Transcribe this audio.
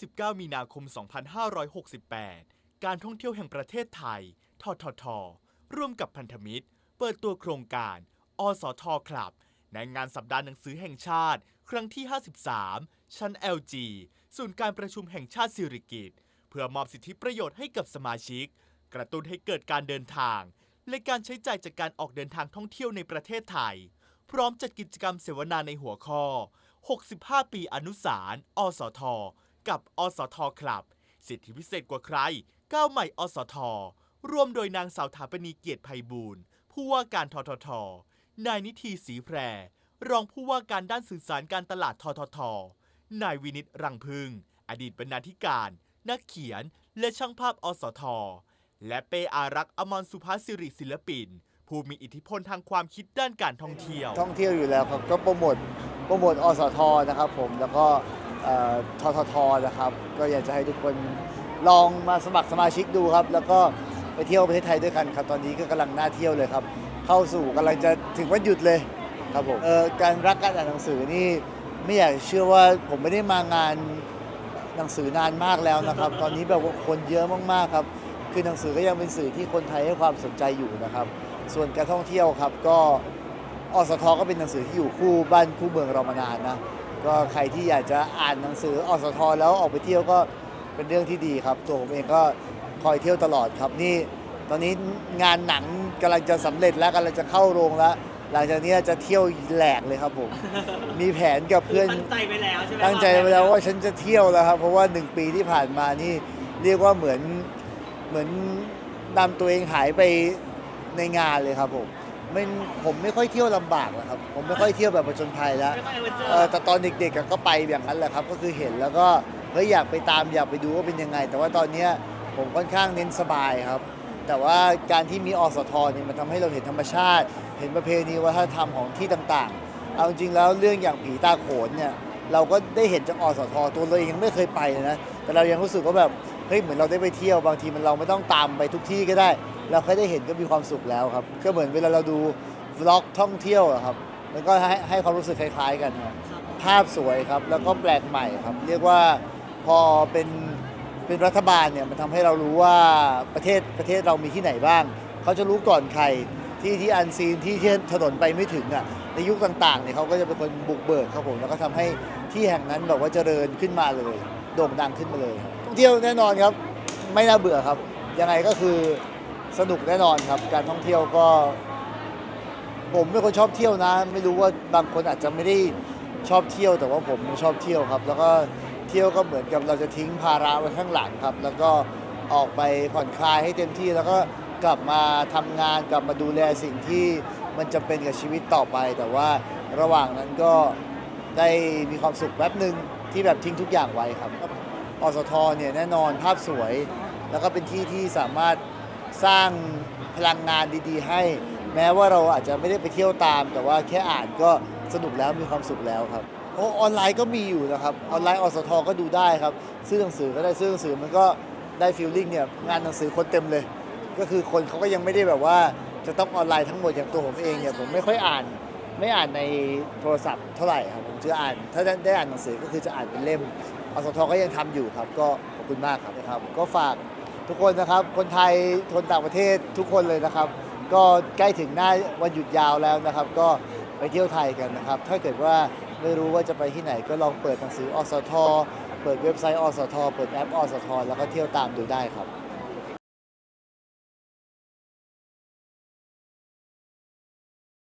29มีนาคม 2568 การท่องเที่ยวแห่งประเทศไทย ททท ร่วมกับพันธมิตร เปิดตัวโครงการ อสทคลับ ในงานสัปดาห์หนังสือแห่งชาติ ครั้งที่ 53 ชั้น LG ศูนย์การประชุมแห่งชาติสิริกิติ์เพื่อมอบสิทธิประโยชน์ให้กับสมาชิก กระตุ้นให้เกิดการเดินทาง และการใช้จ่ายจากการออกเดินทางท่องเที่ยวในประเทศไทย พร้อมจัดกิจกรรมเสวนาในหัวข้อ 65 ปีอนุสารณ์อสท กับอสทคลับ สิทธิพิเศษกว่าใคร ก้าวใหม่อสท ร่วมโดยนางสาวถาปณีเกียรติไพบูลย์ผู้ว่าการททท นายนิธีศรีแพร รองผู้ว่าการด้านสื่อสารการตลาดททท นายวินิตรังพึง อดีตบรรณาธิการ นักเขียนและช่างภาพอสท และเปอารักษ์อมรสุภาสิริศิลปิน ผู้มีอิทธิพลทางความคิดด้านการท่องเที่ยว ท่องเที่ยวอยู่แล้วครับก็โปรโมทโปรโมทอสทนะครับผมแล้วก็ ทททนะครับ ก็อยากจะให้ทุกคนลองมาสมัครสมาชิกดูครับ แล้วก็ไปเที่ยวประเทศไทยด้วยกันครับ ตอนนี้ก็กำลังน่าเที่ยวเลยครับ เข้าสู่กำลังจะถึงวันหยุดเลยครับผมเอ่อการรักการอ่านหนังสือนี่ไม่อยากเชื่อว่าผมไม่ได้มางานหนังสือนานมากแล้วนะครับ ตอนนี้แบบว่าคนเยอะมากๆครับ คือหนังสือก็ยังเป็นสื่อที่คนไทยให้ความสนใจอยู่นะครับ ส่วนการท่องเที่ยวครับก็อสทก็เป็นหนังสือที่อยู่คู่บ้านคู่เมืองเรามานานนะ ก็ใครที่อยากจะอ่านหนังสืออสทแล้วออกไปเที่ยวก็เป็นเรื่องที่ดีครับ ตัวผมเองก็คอยเที่ยวตลอดครับนี่ ตอนนี้งานหนังกำลังจะสำเร็จแล้วกำลังจะเข้าโรงแล้ว หลังจากนี้จะเที่ยวแหลกเลยครับผม มีแผนกับเพื่อนตั้งใจไว้แล้วใช่ไหมตั้งใจไว้แล้วว่าฉันจะเที่ยวแล้วครับ เพราะว่าหนึ่งปีที่ผ่านมานี่เรียกว่าเหมือนเหมือนนำตัวเองหายไปในงานเลยครับผม ไม่ผมไม่ค่อยเที่ยวลำบากแล้วครับผมไม่ค่อยเที่ยวแบบประจนภัยแล้วไม่ค่อยเอเวนเจอเออร์แต่ตอนเด็กๆอะก็ไปอย่างนั้นแหละครับ ก็คือเห็นแล้วก็เฮ้ยอยากไปตามอยากไปดูว่าเป็นยังไง แต่ว่าตอนเนี้ยผมค่อนข้างเน้นสบายครับ แต่ว่าการที่มีอสทเนี่ยมันทำให้เราเห็นธรรมชาติ เห็นประเพณีวัฒนธรรมของที่ต่างๆ เอาจริงๆแล้วเรื่องอย่างผีตาโขนเนี่ยเราก็ได้เห็นจากอสทตัวเราเองยังไม่เคยไปเลยนะแต่เรายังรู้สึกว่าแบบเฮ้ยเหมือนเราได้ไปเที่ยวบางทีมันเราไม่ต้องตามไปทุกที่ก็ได้ เราแค่ได้เห็นก็มีความสุขแล้วครับ ก็เหมือนเวลาเราดูวล็อกท่องเที่ยวอะครับ มันก็ให้ให้ความรู้สึกคล้ายๆกันครับภาพสวยครับ แล้วก็แปลกใหม่ครับ เรียกว่าพอเป็นเป็นรัฐบาลเนี่ยมันทำให้เรารู้ว่าประเทศประเทศเรามีที่ไหนบ้าง เขาจะรู้ก่อนใครที่ที่อันซีนที่ที่ถนนไปไม่ถึงอะในยุคต่างๆเนี่ยเขาก็จะเป็นคนบุกเบิกครับผมแล้วก็ทำให้ที่แห่งนั้นแบบว่าเจริญขึ้นมาเลย โด่งดังขึ้นมาเลยครับท่องเที่ยวแน่นอนครับ ไม่น่าเบื่อครับ ยังไงก็คือ สนุกแน่นอนครับ การท่องเที่ยวก็ ผมเป็นคนชอบเที่ยวนะ ไม่รู้ว่าบางคนอาจจะไม่ได้ชอบเที่ยวแต่ว่าผมชอบเที่ยวครับ แล้วก็เที่ยวก็เหมือนกับเราจะทิ้งภาระไว้ข้างหลังครับ แล้วก็ออกไปผ่อนคลายให้เต็มที่ แล้วก็กลับมาทำงานกลับมาดูแลสิ่งที่มันจำเป็นกับชีวิตต่อไป แต่ว่าระหว่างนั้นก็ได้มีความสุขแป๊บหนึ่งที่แบบทิ้งทุกอย่างไว้ครับอสทเนี่ยแน่นอนภาพสวย แล้วก็เป็นที่ที่สามารถ สร้างพลังงานดีๆ ให้ แม้ว่าเราอาจจะไม่ได้ไปเที่ยวตาม แต่ว่าแค่อ่านก็สนุกแล้วมีความสุขแล้วครับโอ้ออนไลน์ก็มีอยู่นะครับ ออนไลน์อสทก็ดูได้ครับ ซื้อหนังสือก็ได้ซื้อหนังสือมันก็ได้ฟีลลิ่งเนี่ยงานหนังสือคนเต็มเลย ก็คือคนเขาก็ยังไม่ได้แบบว่าจะต้องออนไลน์ทั้งหมดอย่างตัวผมเองเนี่ยผมไม่ค่อยอ่านไม่อ่านในโทรศัพท์เท่าไหร่ครับผมจะอ่าน ถ้าได้ได้อ่านหนังสือก็คือจะอ่านเป็นเล่มอสทก็ยังทำอยู่ครับ ก็ขอบคุณมากครับนะครับ ก็ฝาก ทุกคนนะครับ คนไทยคนต่างประเทศทุกคนเลยนะครับ ก็ใกล้ถึงหน้าวันหยุดยาวแล้วนะครับ ก็ไปเที่ยวไทยกันนะครับ ถ้าเกิดว่าไม่รู้ว่าจะไปที่ไหนก็ลองเปิดหนังสืออสท เปิดเว็บไซต์อสท เปิดแอปอสท แล้วก็เที่ยวตามดูได้ครับ